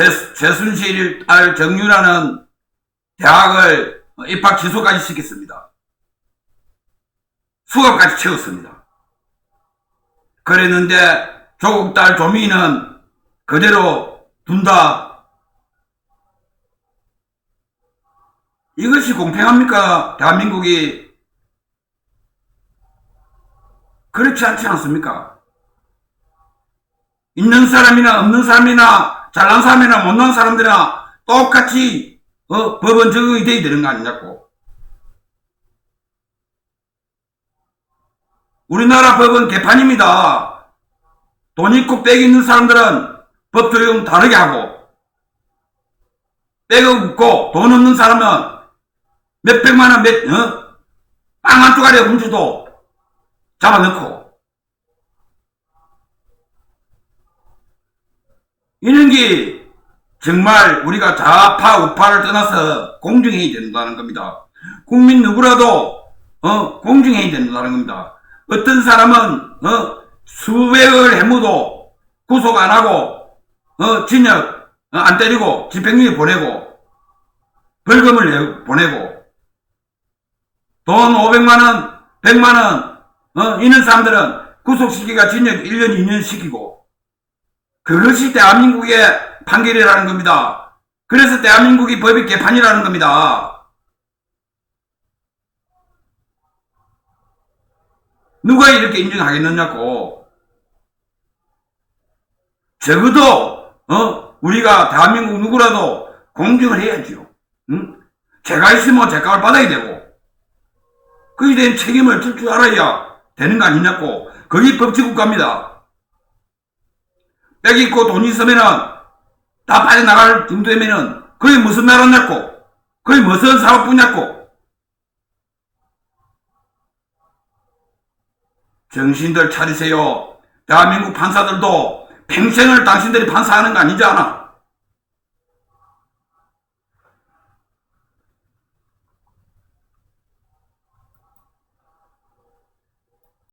최, 최순실 딸 정유라는 대학을 입학 취소까지 시켰습니다. 수업까지 채웠습니다. 그랬는데 조국 딸 조미는 그대로 둔다. 이것이 공평합니까? 대한민국이 그렇지 않지 않습니까? 있는 사람이나 없는 사람이나 잘난 사람이나 못난 사람들이나 똑같이 어, 법원 적용이 돼야 되는 거 아니냐고. 우리나라 법은 개판입니다. 돈 있고 빽 있는 사람들은 법 적용 다르게 하고 빽 없고 돈 없는 사람은 몇백만 원, 몇, 어? 빵한 쪼가리 훔쳐도 잡아넣고 이런 게 정말 우리가 좌파 우파를 떠나서 공정해야 된다는 겁니다. 국민 누구라도 어 공정해야 된다는 겁니다. 어떤 사람은 어 수백을 해무도 구속 안 하고 어 진역 어, 안 때리고 집행유예 보내고 벌금을 내, 보내고 돈 500만 원, 100만 원 어, 있는 사람들은 구속시키가 진역 1년, 2년 시키고 그것이 대한민국의 판결이라는 겁니다. 그래서 대한민국이 법이 개판이라는 겁니다. 누가 이렇게 인정하겠느냐고. 적어도 어 우리가 대한민국 누구라도 공정을 해야지요. 응? 제가 있으면 제값을 받아야 되고 거기에 대한 책임을 질 줄 알아야 되는 거 아니냐고. 거기 법치국가입니다. 빽 있고 돈 있으면은 다 빠져나갈 정도면은 그게 무슨 나라냐고. 그게 무슨 사업 분야고. 정신들 차리세요. 대한민국 판사들도 평생을 당신들이 판사하는 거 아니지 않아?